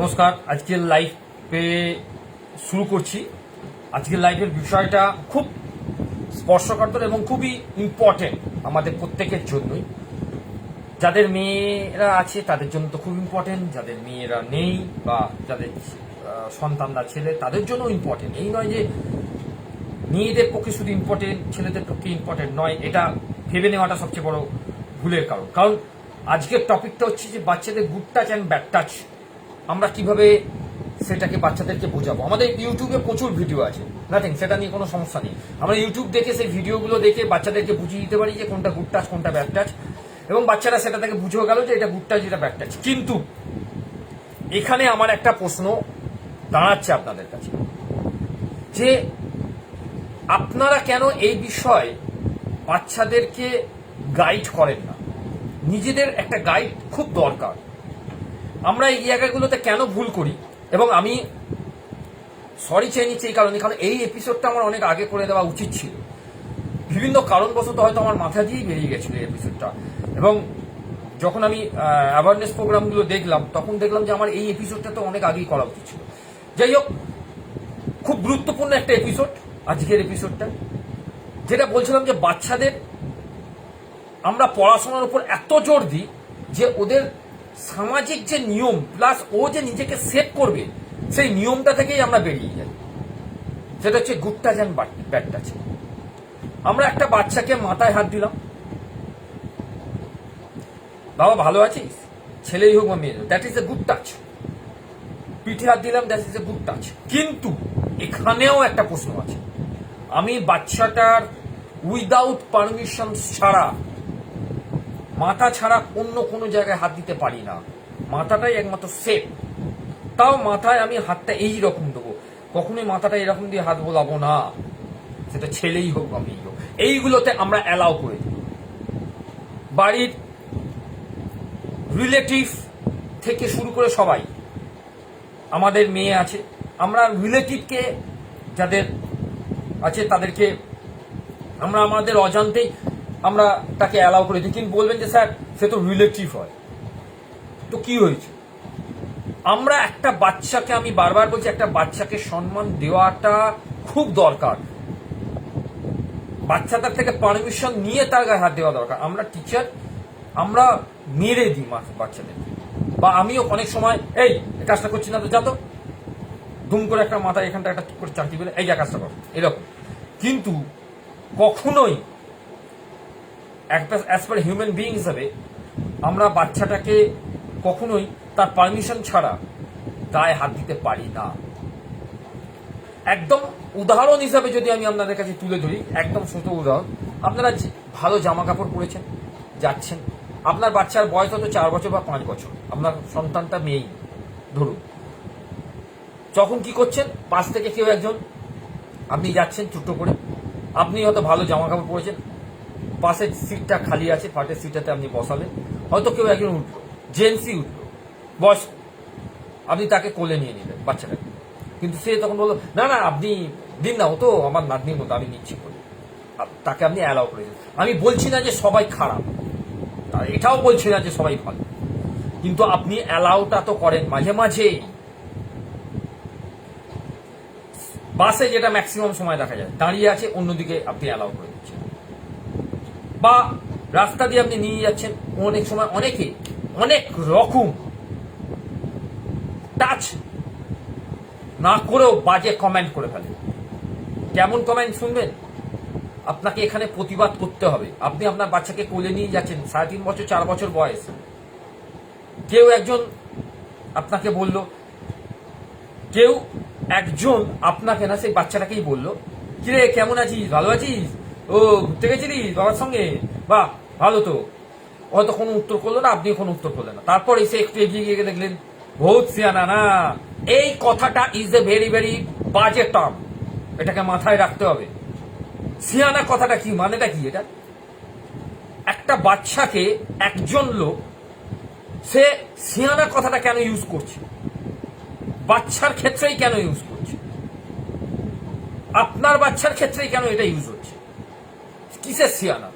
নমস্কার, আজকের লাইভে শুরু করছি। আজকের লাইফের বিষয়টা খুব স্পর্শকাতর এবং খুবই ইম্পর্টেন্ট আমাদের প্রত্যেকের জন্যই। যাদের মেয়েরা আছে, তাদের জন্য তো খুব ইম্পর্টেন্ট যাদের মেয়েরা নেই বা যাদের সন্তানরা ছেলে, তাদের জন্য ইম্পর্টেন্ট এই নয় যে মেয়েদের পক্ষে শুধু ইম্পর্টেন্ট ছেলেদের পক্ষে ইম্পর্টেন্ট নয়। এটা ভেবে নেওয়াটা সবচেয়ে বড় ভুলের কারণ। কারণ আজকের টপিকটা হচ্ছে যে বাচ্চাদের good touch and bad touch আমরা কীভাবে সেটাকে বাচ্চাদেরকে বোঝাবো? আমাদের ইউটিউবে প্রচুর ভিডিও আছে। নাথিং সেটা নিয়ে কোনো সমস্যা নেই। আমরা ইউটিউব দেখে সেই ভিডিওগুলো দেখে বাচ্চাদেরকে বুঝিয়ে দিতে পারি যে কোনটা গুড টাচ কোনটা ব্যাড টাচ এবং বাচ্চারা সেটা থেকে বুঝেও গেল যে এটা গুড টাচ এটা ব্যাড টাচ কিন্তু এখানে আমার একটা প্রশ্ন দাঁড়াচ্ছে আপনাদের কাছে। যে আপনারা কেন এই বিষয়ে বাচ্চাদেরকে গাইড করেন না? নিজেদের একটা গাইড খুব দরকার। আমরা এই জায়গাগুলোতে কেন ভুল করি? এবং আমি সরি চেয়ে নিচ্ছি এই কারণে, কারণ এই এপিসোডটা আমার অনেক আগে করে দেওয়া উচিত ছিল। বিভিন্ন কারণবশত হয়তো আমার মাথা দিয়েই বেরিয়ে গেছিল এই এপিসোডটা এবং যখন আমি অ্যাওয়ারনেস প্রোগ্রামগুলো দেখলাম, তখন দেখলাম যে আমার এই এপিসোডটা তো অনেক আগেই করা উচিত ছিল। যাই হোক, খুব গুরুত্বপূর্ণ একটা এপিসোড আজকের এপিসোডটা যেটা বলছিলাম যে বাচ্চাদের আমরা পড়াশোনার উপর এত জোর দিই যে ওদের সামাজিক যে নিয়ম প্লাস ও যে নিজেকে করবে, সেই নিয়মটা থেকেই আমরা বেরিয়ে যাই। সেটা হচ্ছে গুড টাচ অ্যান্ড টাচ আমরা একটা বাচ্চাকে মাথায় হাত দিলাম। বাবা, ভালো আছিস? ছেলেই হোক বা মেয়ে that is a good touch পিঠে হাত দিলাম that is a good touch কিন্তু এখানেও একটা প্রশ্ন আছে। আমি বাচ্চাটার উইদাউট পারমিশন ছাড়া মাথা ছাড়া অন্য কোনো জায়গায় হাত দিতে পারি না। মাথাটাই একমাত্র সেফ তাও মাথায় আমি হাতটা এই রকম দেবো। কখনোই মাথাটা এরকম দিয়ে হাত বোলাবো না। সেটা ছেলেই হোক বা মেয়েই হোক। এইগুলোতে আমরা অ্যালাউ করে দিই। বাড়ির রিলেটিভ থেকে শুরু করে সবাই। আমাদের মেয়ে আছে। আমরা রিলেটিভকে যাদের আছে তাদেরকে আমরা আমাদের অজান্তেই আমরা তাকে অ্যালাউ করে দিই কিন্তু বলবেন যে, স্যার, সে তো রিলেটিভ হয়। তো কি হয়েছে? আমরা একটা বাচ্চাকে, আমি বারবার বলছি, একটা বাচ্চাকে সম্মান দেওয়াটা খুব দরকার। বাচ্চাটার থেকে পারমিশন নিয়ে তার গায়ে হাত দেওয়া দরকার। আমরা টিচার আমরা মেরে দিই বাচ্চাদেরকে। বা আমিও অনেক সময়, এই কাজটা করছি না তো, যা তো। দুম করে একটা মাথায় এখানটা একটা করে চাকরি পেলে, এই যা কাজটা কর। এরকম। কিন্তু কখনোই একটা অ্যাজ পার হিউম্যান বিং হিসাবে, আমরা বাচ্চাটাকে কখনোই তার পারমিশন ছাড়া গায়ে হাত দিতে পারি না। একদম উদাহরণ হিসাবে যদি আমি আপনাদের কাছে তুলে ধরি, একদম ছোট উদাহরণ, আপনারা ভালো জামা কাপড় পরেছেন, যাচ্ছেন, আপনার বাচ্চার বয়স হয়তো চার বছর বা পাঁচ বছর, আপনার সন্তানটা মেয়েই, ধরুন। যখন কি করছেন, পাশ থেকে কেউ একজন, আপনি যাচ্ছেন ছোট্ট করে, আপনি হয়তো ভালো জামা কাপড় পরেছেন পাশের সিটটা খালি আছে পাটের সিটটাতে আপনি বসালেন হয়তো কেউ একজন উঠল জেন্সি উঠল বয়স আপনি তাকে কোলে নিয়ে নিলেন, বাচ্চাটাকে। কিন্তু সে তখন বলল, না না, আপনি দিন না তো আমার নাতনির মতো, আমি নিচ্ছি বলে তাকে আপনি অ্যালাউ করে দিন আমি বলছি না যে সবাই খারাপ এটাও বলছি না যে সবাই ভালো। কিন্তু আপনি অ্যালাউটা তো করেন মাঝে মাঝে। বাসে যেটা ম্যাক্সিমাম সময় দেখা যায়, দাঁড়িয়ে আছে, অন্যদিকে আপনি অ্যালাউ করে দিচ্ছেন। বা রাস্তা দিয়ে আপনি নিয়ে যাচ্ছেন অনেক সময় অনেকে, অনেক রকম টাচ না করেও বাজে কমেন্ট করে ফেলে। কেমন কমেন্ট শুনবেন? আপনাকে এখানে প্রতিবাদ করতে হবে। আপনি আপনার বাচ্চাকে কোলে নিয়ে যাচ্ছেন, সাড়ে তিন বছর, চার বছর বয়স। কেউ একজন আপনাকে বলল, কেউ একজন আপনাকে না, সেই বাচ্চাটাকেই বলল, কিরে, কেমন আছিস? ভালো আছিস? ও, ঘুরতে গেছিলিস বাবার সঙ্গে? বাহ, ভালো তো। হয়তো কোনো উত্তর করল না আপনি কোনো উত্তর করলেন না। তারপর এসে একটু এগিয়ে গিয়ে দেখলেন বহুত সিয়ানা, না। এই কথাটা ইজ এ ভেরি ভেরি বাজে টার্ম এটাকে মাথায় রাখতে হবে। সিয়ানা কথাটা কি? মানেটা কি এটা? একটা বাচ্চাকে একজন লোক, সে সিয়ানা কথাটা কেন ইউজ করছে? বাচ্চার ক্ষেত্রেই কেন ইউজ করছে? আপনার বাচ্চার ক্ষেত্রেই কেন এটা ইউজ হচ্ছে? কিসের সিয়ানা?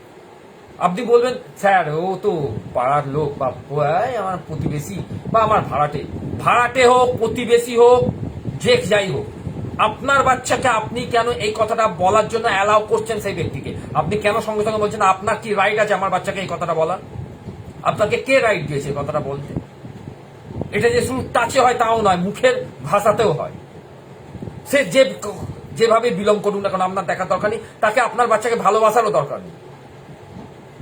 আপনি বলবেন, স্যার, ও তো পাড়ার লোক বা আমার প্রতিবেশী, বা আমার ভাড়াটে। ভাড়াটে হোক, প্রতিবেশী হোক, যে যাই হোক, আপনার বাচ্চাকে আপনি কেন এই কথাটা বলার জন্য অ্যালাউ করছেন সেই ব্যক্তিকে? আপনি কেন সঙ্গে সঙ্গে বলছেন, আপনার কি রাইট আছে আমার বাচ্চাকে এই কথাটা বলার? আপনাকে কে রাইট দিয়েছে এই কথাটা বলতে? এটা যে শুধু টাচে হয় তাও নয়, মুখের ভাষাতেও হয়। সে যে যেভাবে বিলং করুন না কারণ আপনার দেখার দরকার নেই। তাকে আপনার বাচ্চাকে ভালোবাসারও দরকার নেই।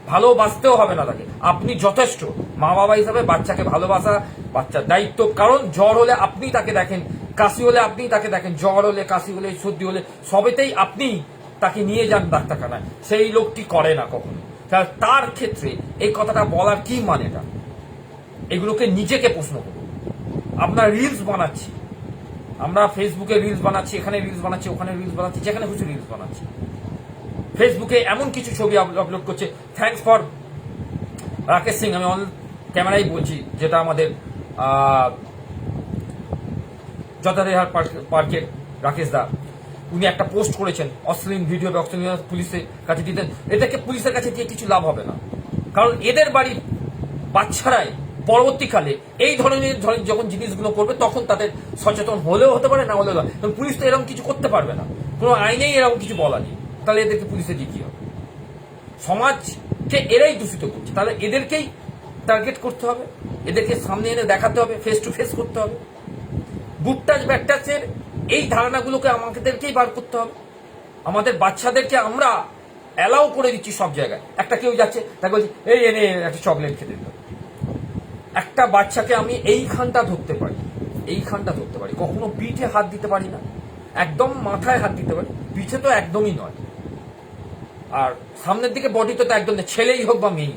ভালোবাসতেও হবে না তাকে। আপনি যথেষ্ট মা বাবা হিসাবে বাচ্চাকে ভালোবাসা, বাচ্চার দায়িত্ব। কারণ জ্বর হলে আপনি তাকে দেখেন, কাশি হলে আপনি তাকে দেখেন, জ্বর হলে, কাশি হলে, সর্দি হলে, সবেতেই আপনি তাকে নিয়ে যান ডাক্তারখানায়। সেই লোকটি করে না কখনো। তার ক্ষেত্রে এই কথাটা বলার কি মানেটা? এগুলোকে নিজেকে প্রশ্ন করুন। আপনার রিলস বানাচ্ছি। আমরা ফেসবুকে রিলস বানাচ্ছি, এখানে রিলস বানাচ্ছি, ওখানে রিলস বানাচ্ছি, যেখানে খুশি রিলস বানাচ্ছি। ফেসবুকে এমন কিছু ছবি আপলোড করছে। থ্যাঙ্কস ফর রাকেশ সিং আমি অন ক্যামেরাই বলছি, যেটা আমাদের যথারেহার পার্ক- পার্কের রাকেশ দা, উনি একটা পোস্ট করেছেন, অশ্লীল ভিডিও বা পুলিশের কাছে দিতেন। এটাকে পুলিশের কাছে দিয়ে কিছু লাভ হবে না। কারণ এদের বাড়ির বাচ্চারাই পরবর্তীকালে এই ধরনের যখন জিনিসগুলো করবে, তখন তাদের সচেতন হলেও হতে পারে, না হলেও পুলিশ তো এরকম কিছু করতে পারবে না। কোনো আইনেই এরকম কিছু বলা নেই। তাহলে এদেরকে পুলিশে দিয়ে কি হবে? সমাজকে এরাই দূষিত করছে। তাহলে এদেরকেই টার্গেট করতে হবে। এদেরকে সামনে এনে দেখাতে হবে ফেস টু ফেস করতে হবে। বুটটাচ ব্যাকটাচের এই ধারণাগুলোকে আমাদেরকেই বার করতে হবে। আমাদের বাচ্চাদেরকে আমরা অ্যালাউ করে দিচ্ছি সব জায়গায়। একটা কেউ যাচ্ছে, তাকে বলছি, এই এনে একটা চকলেট খেতে দিল একটা বাচ্চাকে আমি এইখানটা ধরতে পারি। এইখানটা ধরতে পারি। কখনো পিঠে হাত দিতে পারি না। একদম মাথায় হাত দিতে পারি। পিঠে তো একদমই নয়। আর সামনের দিকে বডি তো একদম ছেলেই হোক বা মেয়েই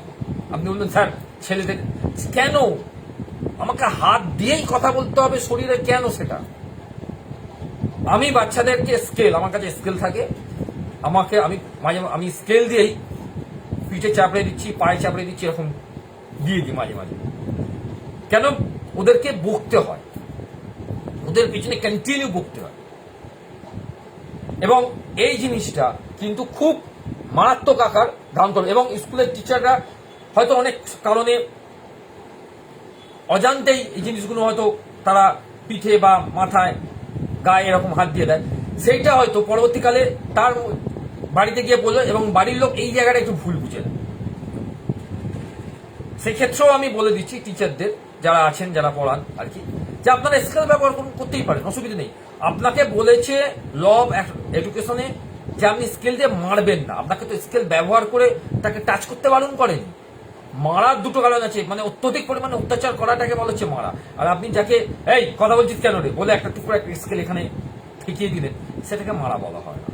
আপনি বললেন স্যার, ছেলেদের কেন? আমাকে হাত দিয়েই কথা বলতে হবে শরীরে কেন সেটা? আমি বাচ্চাদেরকে স্কেল আমার কাছে স্কেল থাকে। আমাকে, আমি মাঝে, আমি স্কেল দিয়েই পিঠে চাপড়ে দিচ্ছি, পায়ে চাপড়ে দিচ্ছি, এরকম দিয়ে দিই মাঝে মাঝে। কেন? ওদেরকে বকতে হয়। ওদের পিছনে কন্টিনিউ বকতে হয়। এবং এই জিনিসটা কিন্তু খুব মারাত্মক আকার ধারণ করবে এবং স্কুলের টিচাররা হয়তো অনেক কারণে অজান্তেই এই জিনিসগুলো হয়তো তারা পিঠে বা মাথায়, গায়ে এরকম হাত দিয়ে দেয়। সেইটা হয়তো পরবর্তীকালে তার বাড়িতে গিয়ে বলল এবং বাড়ির লোক এই জায়গাটা একটু ভুল বুঝে। সেক্ষেত্রেও আমি বলে দিচ্ছি টিচারদের যারা আছেন, যারা পড়ান, আর কি, যে আপনারা স্কেল ব্যবহার করতেই পারেন, অসুবিধা নেই। আপনাকে বলেছে ল অফ এডুকেশনে যে আপনি স্কেল দিয়ে মারবেন না। আপনাকে তো স্কেল ব্যবহার করে তাকে টাচ করতে বারণ করেন। মারার দুটো কারণ আছে মানে অত্যধিক পরিমাণে অত্যাচার করাটাকে বলা হচ্ছে মারা। আর আপনি যাকে, এই, কথা বলছিস কেন রে? বলে একটা টুকরো, একটা স্কেল এখানে ঠেকিয়ে দিলেন। সেটাকে মারা বলা হয় না।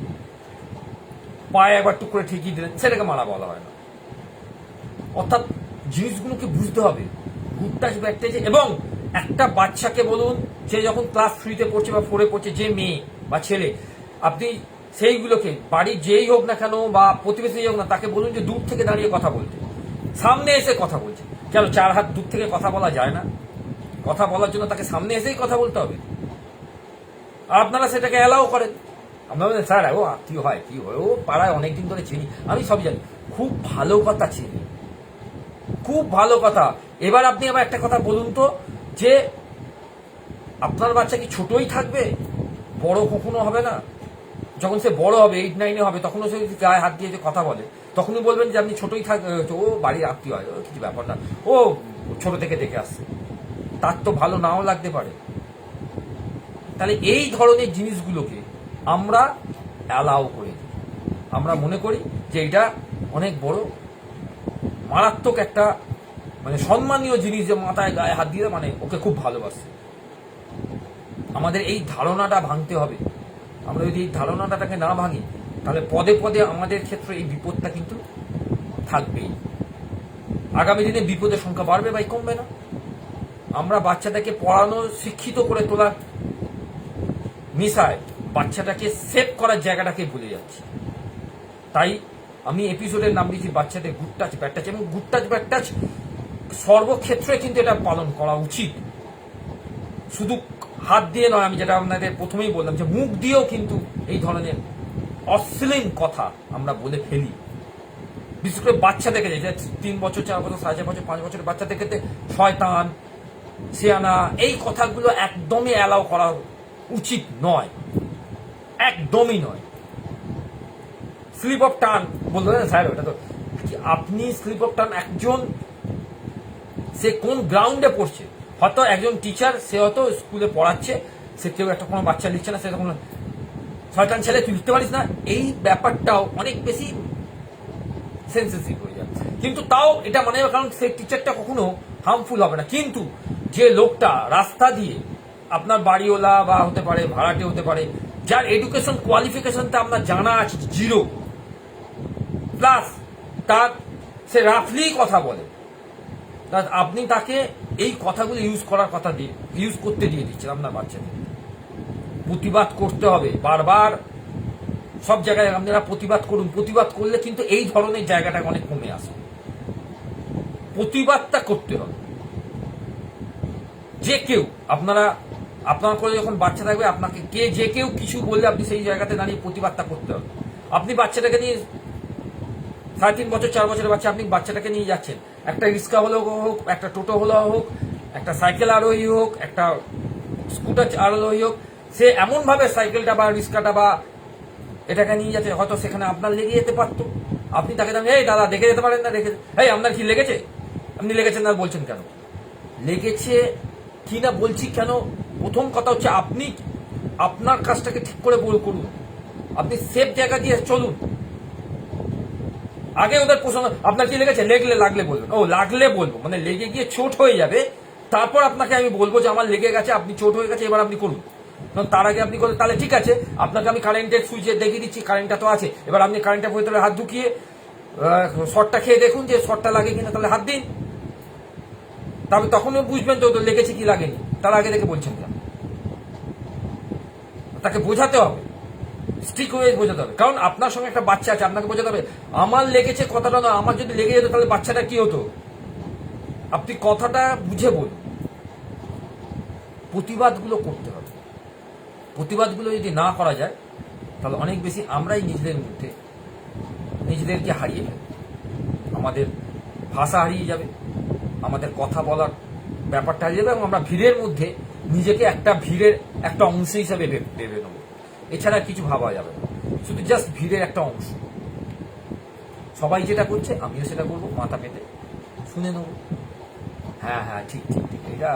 পায়ে একবার টুক করে ঠেকিয়ে দিলেন, সেটাকে মারা বলা হয় না। অর্থাৎ জিনিসগুলোকে বুঝতে হবে। গুডটাচ ব্যাকটেজ এবং একটা বাচ্চাকে বলুন, সে যখন ক্লাস থ্রিতে পড়ছে বা ফোরে পড়ছে, যে মেয়ে বা ছেলে, আপনি সেইগুলোকে, বাড়ির যেই হোক না কেন বা প্রতিবেশী হোক না, তাকে বলুন যে দূর থেকে দাঁড়িয়ে কথা বলতে সামনে এসে কথা বলছে। কেন চার হাত দূর থেকে কথা বলা যায় না? কথা বলার জন্য তাকে সামনে এসেই কথা বলতে হবে। আর আপনারা সেটাকে অ্যালাও করেন। বলেন স্যার, ও আত্মীয় হয়, কি হয়? ও পাড়ায় অনেকদিন ধরে চিনি। আমি সব জানি। খুব ভালো কথা চিনি। খুব ভালো কথা। এবার আপনি আবার একটা কথা বলুন তো, যে আপনার বাচ্চা কি ছোটই থাকবে? বড় কখনো হবে না? যখন সে বড় হবে এইট নাইনে হবে, তখনও সে গায়ে হাত দিয়ে যে কথা বলে, তখনই বলবেন যে আপনি ছোটই থাক ও বাড়ির আত্মীয় হয় কিছু ব্যাপার না। ও ছোট থেকে দেখে আসছে। তার তো ভালো নাও লাগতে পারে। তাহলে এই ধরনের জিনিসগুলোকে আমরা অ্যালাউ করে আমরা মনে করি যে এটা অনেক বড় মারাত্মক একটা মানে সম্মানীয় জিনিস যে মাথায় গায়ে হাত দিয়ে মানে ওকে খুব ভালোবাসে। আমাদের এই ধারণাটা ভাঙতে হবে। আমরা যদি এই ধারণাটাকে না ভাঙি, তাহলে পদে পদে আমাদের ক্ষেত্রে এই বিপদটা কিন্তু থাকবেই। আগামী দিনে বিপদের সংখ্যা বাড়বে বা কমবে না। আমরা বাচ্চাটাকে পড়ানো, শিক্ষিত করে তোলার মিশায় বাচ্চাটাকে সেভ করার জায়গাটাকে ভুলে যাচ্ছি। তাই আমি এপিসোডের নাম দিয়েছি বাচ্চাদের গুড টাচ ব্যাড টাচ এবং গুড টাচ ব্যাড টাচ সর্বক্ষেত্রে কিন্তু এটা পালন করা উচিত। শুধু হাত দিয়ে নয়, আমি যেটা আপনাদের প্রথমেই বললাম যে মুখ দিয়েও কিন্তু এই ধরনের অশ্লীল কথা আমরা বলে ফেলি। বিশেষ করে বাচ্চা দেখে যে তিন বছর, চার বছর, সাড়ে বছর, পাঁচ বছরের বাচ্চাদের ক্ষেত্রে শয়তান সে আনা এই কথাগুলো একদমই অ্যালাউ করা উচিত নয়। একদমই নয়। স্লিপ অফ টান বলতে না স্যার, ওটা তো আপনি স্লিপ অফ টান একজন সে কোন গ্রাউন্ডে পড়ছে? হয়তো একজন টিচার সে হয়তো স্কুলে পড়াচ্ছে, সে কেউ একটা কোনো বাচ্চা লিখছে না, সে তখন শয়তান ছেলে, তুই লিখতে পারিস না। এই ব্যাপারটাও অনেক বেশি সেন্সিটিভ হয়ে যায়। কিন্তু তাও এটা মানে কারণ সেই টিচারটা কখনো হার্মফুল হবে না। কিন্তু যে লোকটা রাস্তা দিয়ে আপনার বাড়িওয়ালা বা হতে পারে, ভাড়াটে হতে পারে, যার এডুকেশন কোয়ালিফিকেশনটা আপনার জানা আছে জিরো প্লাস তার সে রাফলি কথা বলে। আপনি তাকে এই কথাগুলো ইউজ করার কথা দিয়ে ইউজ করতে দিয়ে দিচ্ছেন আপনার বাচ্চাদের। প্রতিবাদ করতে হবে। বারবার সব জায়গায় আপনারা প্রতিবাদ করুন। প্রতিবাদ করলে কিন্তু এই ধরনের জায়গাটা অনেক কমে আসে। প্রতিবাদটা করতে হবে। যে কেউ, আপনারা, আপনার করে যখন বাচ্চা থাকবে, আপনাকে কে, যে কেউ কিছু বললে আপনি সেই জায়গাতে দাঁড়িয়ে প্রতিবাদটা করতে হবে। আপনি বাচ্চাটাকে নিয়ে সাড়ে তিন বছর, চার বছরের বাচ্চা আপনি বাচ্চাটাকে নিয়ে যাচ্ছেন। একটা রিক্সা হলেও হোক, একটা টোটো হলেও হোক, একটা সাইকেল আরোহী হোক, একটা স্কুটার আরোহী হোক, সে এমন ভাবে সাইকেলটা বা রিক্সাটা বা এটাকে নিয়ে যাচ্ছে, হয়তো সেখানে আপনার লেগে যেতে পারতো। আপনি তাকে দাম, এই দাদা, দেখে যেতে পারেন না, দেখে এই, আপনার কি লেগেছে? আপনি লেগেছেন না বলছেন কেন? লেগেছে কি না বলছি কেন? প্রথম কথা হচ্ছে আপনি, আপনার কাজটাকে ঠিক করে করুন। আপনি সেফ জায়গা দিয়ে চলুন। আগে ওদের প্রশ্ন আপনার কি লেগেছে? লেগলে, লাগলে বলবেন। ও, লাগলে বলব। মানে লেগে গিয়ে চোট হয়ে যাবে। তারপর আপনাকে আমি বলব যে আমার লেগে গেছে, আপনি চোট হয়ে গেছে, এবার আপনি করুন। তার আগে আপনি করলেন তাহলে ঠিক আছে, আপনাকে আমি কারেন্টের সুইচে দেখিয়ে দিচ্ছি কারেন্টটা তো আছে। এবার আপনি কারেন্টের ভেতরে হাত ঢুকিয়ে শর্টটা খেয়ে দেখুন যে শর্টটা লাগে কিনা, তাহলে হাত দিন। তবে তখনও বুঝবেন তো লেগেছে কি লাগেনি। তার আগে থেকে বলছেন তাকে বোঝাতে হবে। স্ট্রিক হয়ে বোঝাতে হবে। কারণ আপনার সঙ্গে একটা বাচ্চা আছে, আপনাকে বোঝাতে হবে। আমার লেগেছে কথাটা না আমার যদি লেগে যেত তাহলে বাচ্চাটা কি হতো? আপনি কথাটা বুঝে বলুন। প্রতিবাদগুলো করতে হবে। প্রতিবাদগুলো যদি না করা যায়, তাহলে অনেক বেশি আমরাই নিজেদের মধ্যে নিজেদেরকে হারিয়ে ফেলব আমাদের ভাষা হারিয়ে যাবে, আমাদের কথা বলার ব্যাপারটা হারিয়ে যাবে, এবং আমরা ভিড়ের মধ্যে নিজেকে একটা ভিড়ের একটা অংশ হিসাবে ভেবে- নেব। এছাড়া কিছু ভাবা যাবে শুধু জাস্ট ভিড়ের একটা অংশ। সবাই যেটা করছে, আমিও সেটা করব, মাথা পেতে। শুনে নেব। হ্যাঁ হ্যাঁ ঠিক ঠিক ঠিক। এটা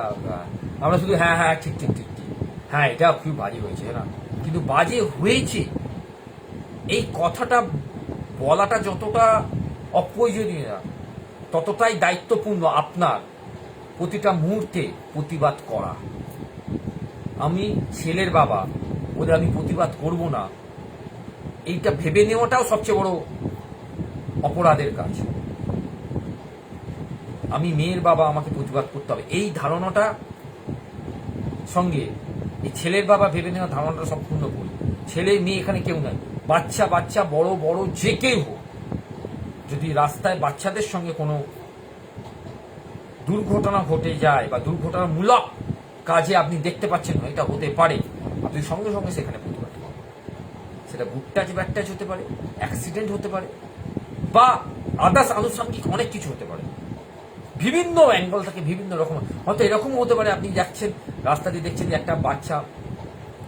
আমরা শুধু হ্যাঁ হ্যাঁ ঠিক ঠিক ঠিক ঠিক। হ্যাঁ এটা খুবই বাজে হয়েছে না কিন্তু বাজে হয়েছে। এই কথাটা বলাটা যতটা অপ্রয়োজনীয়, ততটাই দায়িত্বপূর্ণ আপনার প্রতিটা মুহূর্তে প্রতিবাদ করা। আমি ছেলের বাবা বলে আমি প্রতিবাদ করব না। এইটা ভেবে নেওয়াটাও সবচেয়ে বড় অপরাধের কাজ। আমি মেয়ের বাবা আমাকে প্রতিবাদ করতে হবে। এই ধারণাটা সঙ্গে এই ছেলের বাবা ভেবে নেওয়া ধারণাটা সম্পূর্ণ ভুল। ছেলে, মেয়ে এখানে কেউ নাই। বাচ্চা বাচ্চা, বড় বড়, যে কেউ হোক। যদি রাস্তায় বাচ্চাদের সঙ্গে কোনো দুর্ঘটনা ঘটে যায় বা দুর্ঘটনামূলক কাজে আপনি দেখতে পাচ্ছেন এটা হতে পারে। আপনি সঙ্গে সঙ্গে সেখানে প্রতিবাদ করুন সেটা বুক টাচ ব্যাক টাচ হতে পারে? অ্যাক্সিডেন্ট হতে পারে। বা আদার্স আনুষঙ্গিক অনেক কিছু হতে পারে। বিভিন্ন অ্যাঙ্গল থাকে, বিভিন্ন রকম। হয়তো এরকমও হতে পারে, আপনি যাচ্ছেন রাস্তা দিয়ে দেখছেন যে একটা বাচ্চা,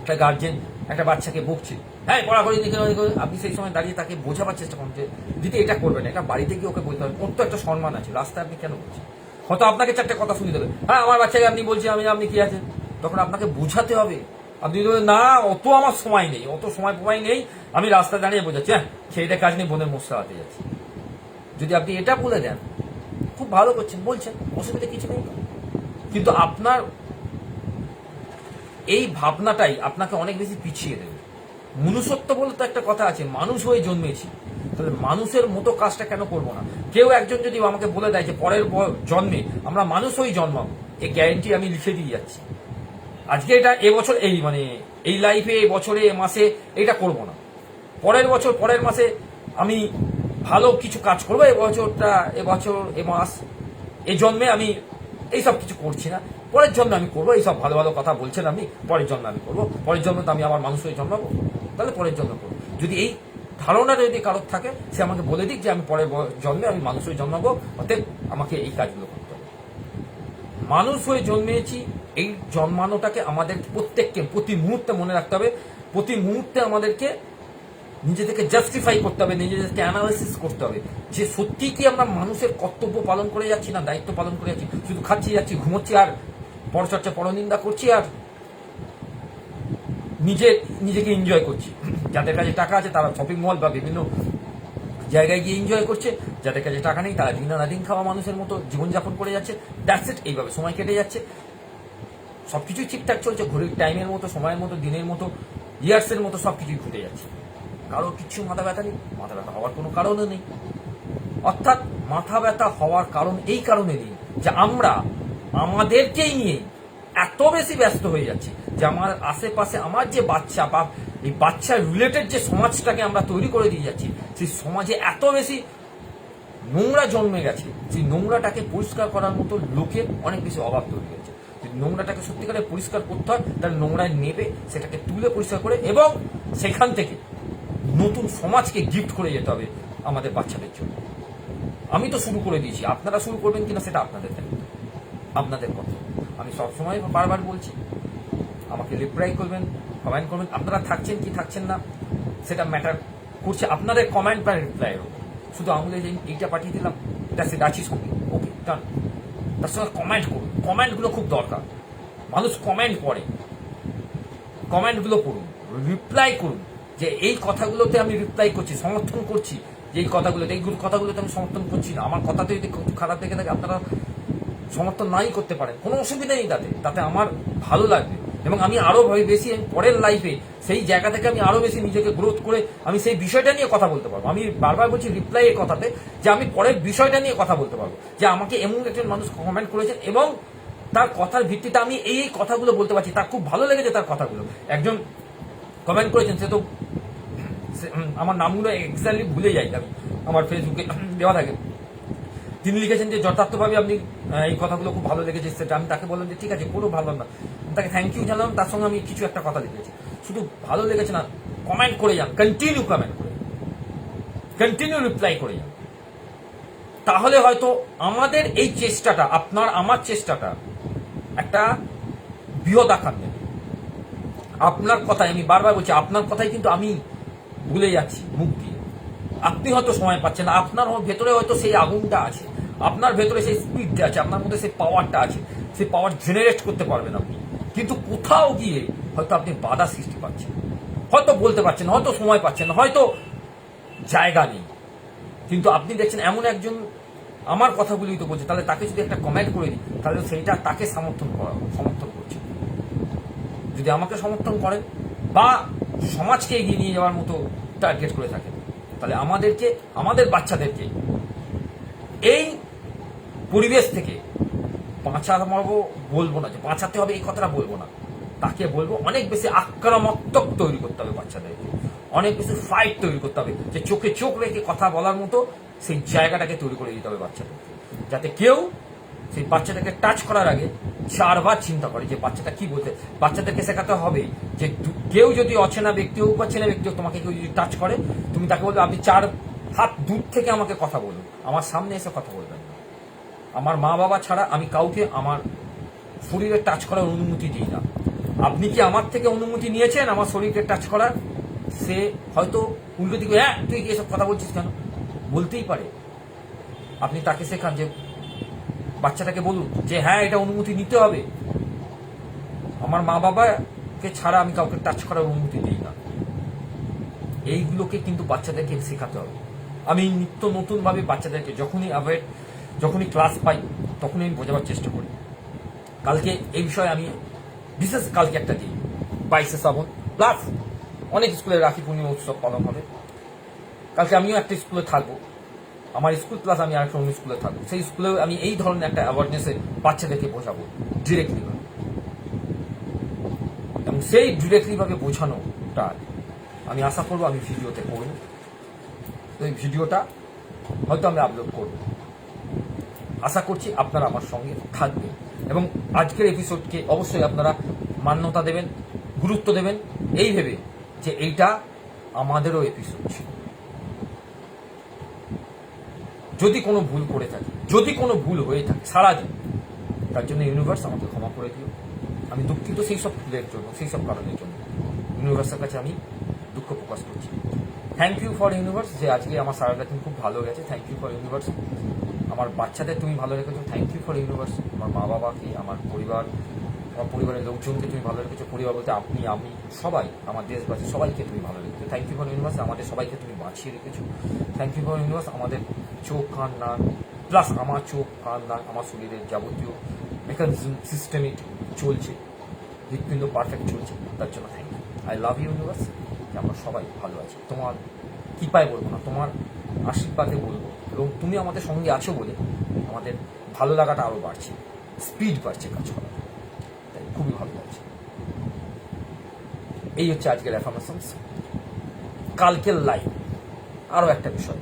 একটা গার্জেন একটা বাচ্চাকে বকছে। হ্যাঁ পড়া করে দিকে আপনি সেই সময় দাঁড়িয়ে তাকে বোঝাবার চেষ্টা করুন যে, দিদি, এটা করবেন এটা বাড়িতে গিয়ে ওকে বলতে হবে। ওর তো একটা সম্মান আছে, রাস্তায় আপনি কেন বলছেন? হয়তো আপনাকে চারটে কথা শুনে দেবে। হ্যাঁ আমার বাচ্চাকে আপনি বলছেন, আমি, আপনি কি আছেন? তখন আপনাকে বোঝাতে হবে। আপনি না, অত আমার সময় নেই, অত সময় সময় নেই। আমি রাস্তা দাঁড়িয়ে বোঝাচ্ছি হ্যাঁ ছেলেটা কাজ নেই বোনের মশলা হাতে যাচ্ছি। যদি আপনি এটা বলে দেন, খুব ভালো করছেন, বলছেন, অসুবিধা কিছু নেই। কিন্তু আপনার এই ভাবনাটাই আপনাকে অনেক বেশি পিছিয়ে দেবে। মনুষ্যত্ব বলে তো একটা কথা আছে, মানুষ হয়ে জন্মেছি, তাহলে মানুষের মতো কাজটা কেন করব না? কেউ একজন যদি আমাকে বলে দেয় যে, পরের জন্মে আমরা মানুষ হয়েই জন্মাবো এই গ্যারেন্টি আমি লিখে দিয়ে যাচ্ছি। আজকে এটা এবছর এই মানে এই লাইফে এই বছরে, এ মাসে এটা করব না। পরের বছর, পরের মাসে আমি ভালো কিছু কাজ করব এবছরটা বছরটা, এ মাস, এ জন্মে আমি এইসব কিছু করছি না। পরের জন্মে আমি করব, এইসব ভালো ভালো কথা বলছেন আপনি, পরের জন্মে আমি করব। পরের জন্মে তো আমি আমার মানুষ হয়ে জন্মাবো, তাহলে পরের জন্মে করব। যদি এই ধারণা যদি কারোর থাকে, সে আমাকে বলে দিক যে আমি পরের জন্মে আমি মানুষ হয়ে জন্মাবো, অতএব আমাকে এই কাজগুলো করতে হবে। মানুষ হয়ে জন্মেছি এই জন্মানোটাকে আমাদের প্রত্যেককে, প্রতি মুহূর্তে মনে রাখতে হবে, প্রতি মুহূর্তে আমাদেরকে নিজেদেরকে জাস্টিফাই করতে হবে, নিজেদেরকে অ্যানালাইসিস করতে হবে যে সত্যি কি আমরা মানুষের কর্তব্য পালন করে যাচ্ছি না, দায়িত্ব পালন করে যাচ্ছি, শুধু খাচ্ছি, যাচ্ছি, ঘুমোচ্ছি আর পরচর্চা, পরনিন্দা করছি আর নিজে, নিজেকে এনজয় করছি। যাদের কাছে টাকা আছে তারা শপিং মল বা বিভিন্ন জায়গায় গিয়ে এনজয় করছে, যাদের কাছে টাকা নেই তারা দিন আনা দিন খাওয়া মানুষের মতো জীবনযাপন করে যাচ্ছে দ্যাটস ইট এইভাবে সময় কেটে যাচ্ছে। সবকিছুই ঠিকঠাক চলছে, ঘড়ির টাইমের মতো, সময়ের মতো, দিনের মতো ইয়ার্সের মতো সবকিছুই ঘটে যাচ্ছে। কারও কিচ্ছু মাথা ব্যথা নেই, মাথা ব্যথা হওয়ার কোনো কারণও নেই। অর্থাৎ মাথা ব্যথা হওয়ার কারণ এই কারণে নেই যে আমরা আমাদেরকেই নিয়ে এত বেশি ব্যস্ত হয়ে যাচ্ছি যে আমার আশেপাশে আমার যে বাচ্চা বা এই বাচ্চা রিলেটেড যে সমাজটাকে আমরা তৈরি করে দিয়ে যাচ্ছি, সেই সমাজে এত বেশি নোংরা জন্মে গেছে, সেই নোংরাটাকে পরিষ্কার করার মতো লোকের অনেক বেশি অভাব তৈরি হয়েছে। নোংরাটাকে সত্যিকারে পরিষ্কার করতে হয় তাহলে নোংরায় নেবে, সেটাকে তুলে পরিষ্কার করে এবং সেখান থেকে নতুন সমাজকে গিফট করে যেতে হবে আমাদের বাচ্চাদের জন্য। আমি তো শুরু করে দিয়েছি। আপনারা শুরু করবেন কিনা সেটা আপনাদের আপনাদের কথা। আমি সবসময় বারবার বলছি, আমাকে রিপ্লাই করবেন কমেন্ট করবেন। আপনারা থাকছেন কি থাকছেন না, সেটা ম্যাটার করছে আপনাদের কমেন্ট বা রিপ্লাই শুধু যে এইটা পাঠিয়ে দিলাম দ্যাটস ইট আছি সঙ্গে ওকে ডান তার সঙ্গে কমেন্ট করুন কমেন্টগুলো খুব দরকার। মানুষ কমেন্ট করে। কমেন্টগুলো পড়ুন রিপ্লাই করুন, যে এই কথাগুলোতে আমি রিপ্লাই করছি, সমর্থন করছি, যে এই কথাগুলোতে এইগুলো কথাগুলোতে আমি সমর্থন করছি না। আমার কথাতে যদি খারাপ দেখে থাকে, আপনারা সমর্থন নাই করতে পারেন। কোনো অসুবিধা নেই তাতে তাতে আমার ভালো লাগবে। এবং আমি আরও ভয় বেশি আমি পরের লাইফে সেই জায়গা থেকে আমি আরও বেশি নিজেকে গ্রোথ করে আমি সেই বিষয়টা নিয়ে কথা বলতে পারব। আমি বারবার বলছি রিপ্লাই এর কথাতে যে আমি পরের বিষয়টা নিয়ে কথা বলতে পারব। যে আমাকে এমন একজন মানুষ কমেন্ট করেছেন এবং তার কথার ভিত্তিতে আমি এই এই কথাগুলো বলতে পারছি। তার খুব ভালো লেগেছে তার কথাগুলো। একজন কমেন্ট করেছেন, সে তো আমার নামগুলো এক্স্যাক্টলি ভুলে যাই আমি। আমার ফেসবুকে দেওয়া থাকে। তিনি লিখেছেন যে, যথার্থভাবে আপনি এই কথাগুলো খুব ভালো লেগেছে সেটা আমি তাকে বললাম যে, ঠিক আছে, কোনো ভালো না। তাকে থ্যাংক ইউ জানালাম, তার সঙ্গে আমি কিছু একটা কথা লিখেছি। শুধু ভালো লেগেছে না কমেন্ট করে যান কন্টিনিউ কমেন্ট করে কন্টিনিউ রিপ্লাই করে যান। তাহলে হয়তো আমাদের এই চেষ্টাটা, আপনার, আমার চেষ্টাটা একটা বৃহৎ আকার নেবে। আপনার কথাই আমি বারবার বলছি, আপনার কথাই কিন্তু আমি ভুলে যাচ্ছি, মুখ দিয়ে। আপনি হয়তো সময় পাচ্ছেন আপনার ভেতরে হয়তো সেই আগুনটা আছে, আপনার ভেতরে সেই স্পিডটা আছে, আপনার মধ্যে সেই পাওয়ারটা আছে, সেই পাওয়ার জেনারেট করতে পারবেন আপনি। কিন্তু কোথাও গিয়ে হয়তো আপনি বাধা সৃষ্টি পাচ্ছেন। হয়তো বলতে পারছেন, হয়তো সময় পাচ্ছেন, হয়তো জায়গা নেই। কিন্তু আপনি দেখছেন এমন একজন আমার কথাগুলি তো বলছে, তাহলে তাকে যদি একটা কমেন্ট করে দিই, তাহলে সেইটা তাকে সমর্থন করা, সমর্থন করছে। যদি আমাকে সমর্থন করেন, বা সমাজকে এগিয়ে নিয়ে যাওয়ার মতো টার্গেট করে থাকেন, তাহলে আমাদেরকে, আমাদের বাচ্চাদেরকে এই পরিবেশ থেকে বাঁচাবো বলব না যে বাঁচাতে হবে এই কথাটা বলব না। তাকে বলব অনেক বেশি আক্রমণাত্মক তৈরি করতে হবে বাচ্চাদেরকে। অনেক বেশি ফাইট তৈরি করতে হবে। যে চোখে চোখ রেখে কথা বলার মতো সেই জায়গাটাকে তৈরি করে দিতে হবে বাচ্চাদেরকে। যাতে কেউ সেই বাচ্চাটাকে টাচ করার আগে চারবার চিন্তা করে যে বাচ্চাটা কি বলতে বাচ্চাদেরকে শেখাতে হবে যে কেউ যদি অচেনা ব্যক্তি হোক বা চেনা ব্যক্তি হোক, তোমাকে কেউ যদি টাচ করে, তুমি তাকে বলবে, আপনি চার হাত দূর থেকে আমাকে কথা বলুন। আমার সামনে এসে কথা বলবেন না আমার মা বাবা ছাড়া আমি কাউকে আমার শরীরে টাচ করার অনুমতি দিই না। আপনি কি আমার থেকে অনুমতি নিয়েছেন আমার শরীরকে টাচ করার? সে হয়তো উল্টো দিকে হ্যাঁ তুই কি এসব কথা বলছিস কেন? বলতেই পারে। আপনি তাকে শেখান যে, বাচ্চাটাকে বলুন যে হ্যাঁ এটা অনুমতি নিতে হবে। আমার মা বাবাকে ছাড়া আমি কাউকে টাচ করার অনুমতি দিই না। এইগুলোকে কিন্তু বাচ্চাদেরকে শেখাতে হবে। আমি নিত্য নতুনভাবে বাচ্চাদেরকে যখনই অ্যাভয়েড যখনই ক্লাস পাই, তখনই আমি বোঝাবার চেষ্টা করি। কালকে এই বিষয়ে আমি বিশেষ কালকে একটা দিই, বাইশে শ্রাবণ। প্লাস অনেক স্কুলে রাখি পূর্ণিমা উৎসব পালন হবে। কালকে আমিও একটা স্কুলে থাকব। আমার স্কুল প্লাস আমি আরেকটা অন্য স্কুলে থাকব। সেই স্কুলেও আমি এই ধরনের একটা অ্যাওয়ারনেসে বাচ্চাদেরকে বোঝাবো ডিরেক্টলি এবং সেই ডিরেক্টলি ভাবে বোঝানোটা আমি আশা করব আমি ভিডিওতে করব। ভিডিওটা হয়তো আমি আপলোড করব। আশা করছি আপনারা আমার সঙ্গে থাকবেন। এবং আজকের এপিসোডকে অবশ্যই আপনারা মান্যতা দেবেন, গুরুত্ব দেবেন। এই ভেবে যে এইটা আমাদেরও এপিসোড ছিল। যদি কোনো ভুল করে থাকে, যদি কোনো ভুল হয়ে থাকে, সারা দিন তার জন্য ইউনিভার্স আমাকে ক্ষমা করে দিও। আমি দুঃখিত সেই সব ভুলের জন্য, সেই সব কারণের জন্য। ইউনিভার্সের কাছে আমি দুঃখ প্রকাশ করছি। থ্যাংক ইউ ফর ইউনিভার্স যে আজকে আমার সারাটা দিন খুব ভালো গেছে। থ্যাংক ইউ ফর ইউনিভার্স আমার বাচ্চাদের তুমি ভালো রেখেছো থ্যাংক ইউ ফর ইউনিভার্স আমার মা বাবাকে আমার পরিবার, আমার পরিবারের লোকজনকে তুমি ভালো রেখেছো, পরিবার বলতে আপনি, আমি, সবাই, আমার দেশবাসী, সবাইকে তুমি ভালো রেখেছো। থ্যাংক ইউ ফর ইউনিভার্স আমাদের সবাইকে তুমি বাঁচিয়ে রেখেছো। থ্যাংক ইউ ফর ইউনিভার্স আমাদের চোখ, কান, নাক প্লাস আমার চোখ, কান, নাক, আমার শরীরের যাবতীয় মেকানিজম সিস্টেমিক চলছে। হৃৎপিণ্ড পারফেক্ট চলছে, তার জন্য thank you I love you universe আমরা সবাই ভালো আছি। তোমার কৃপায় বলব না, তোমার আশীর্বাদে বলব। এবং তুমি আমাদের সঙ্গে আছো বলে আমাদের ভালো লাগাটা আরও বাড়ছে। স্পিড বাড়ছে কাজ করা তাই খুবই ভালো লাগছে। এই হচ্ছে আজকের অ্যাফার্মেশনস কালকের লাইভ আরও একটা বিষয়।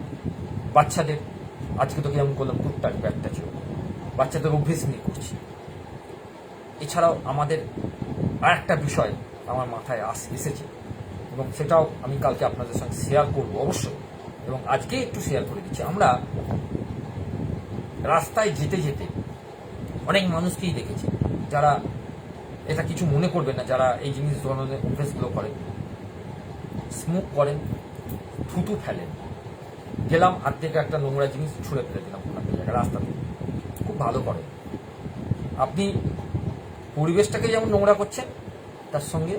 বাচ্চাদের, আজকে তোকে যেমন করলাম কুত্তার একটা ছিল। বাচ্চাদের অভ্যেস নিয়ে করছি। এছাড়াও আমাদের আর একটা বিষয় আমার মাথায় আস, এসেছে এবং সেটাও আমি কালকে আপনাদের সঙ্গে শেয়ার করব, অবশ্যই। এবং আজকে একটু শেয়ার করে দিচ্ছি। আমরা রাস্তায় যেতে যেতে অনেক মানুষকেই দেখেছি, যারা এটা কিছু মনে করবেন না, যারা এই জিনিস ধরনের অভ্যেসগুলো করেন স্মোক করেন, থুতু ফেলেন। গেলাম হাত থেকে একটা নোংরা জিনিস ছুঁড়ে ফেলে দিলাম কোনো একটা জায়গায় রাস্তাতে খুব ভালো করে। আপনি পরিবেশটাকে যেমন নোংরা করছেন, তার সঙ্গে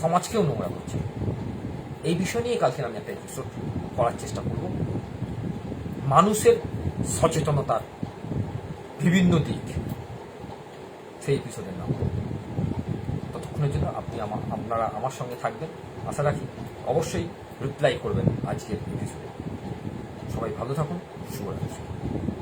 সমাজকেও নোংরা করছেন। এই বিষয় নিয়ে কালকে আমি একটা এপিসোড করার চেষ্টা করব। মানুষের সচেতনতার বিভিন্ন দিক। সেই এপিসোডের নাম। ততক্ষণের জন্য আপনি আমার, আপনারা আমার সঙ্গে থাকবেন। আশা রাখি অবশ্যই রিপ্লাই করবেন আজকের এপিসোডে সবাই ভালো থাকুন, শুভরাত্রি।